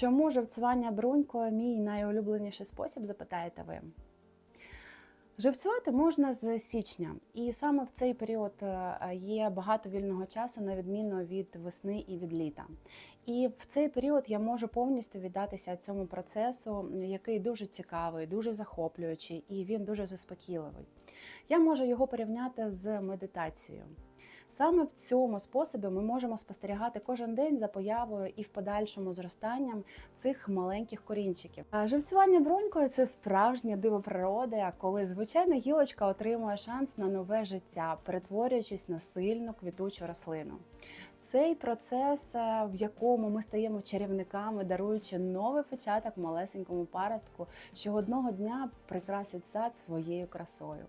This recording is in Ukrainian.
Чому живцювання брунькою мій найулюбленіший спосіб, запитаєте ви? Живцювати можна з січня, і саме в цей період е, є багато вільного часу, на відміну від весни і від літа. І в цей період я можу повністю віддатися цьому процесу, який дуже цікавий, дуже захоплюючий і він дуже заспокійливий. Я можу його порівняти з медитацією. Саме в цьому способі ми можемо спостерігати кожен день за появою і в подальшому зростанням цих маленьких корінчиків. Живцювання брунькою це справжнє диво природи, коли звичайна гілочка отримує шанс на нове життя, перетворюючись на сильну квітучу рослину. Цей процес, е, в якому ми стаємо чарівниками, даруючи новий початок малесенькому паростку, що одного дня прикрасить сад своєю красою.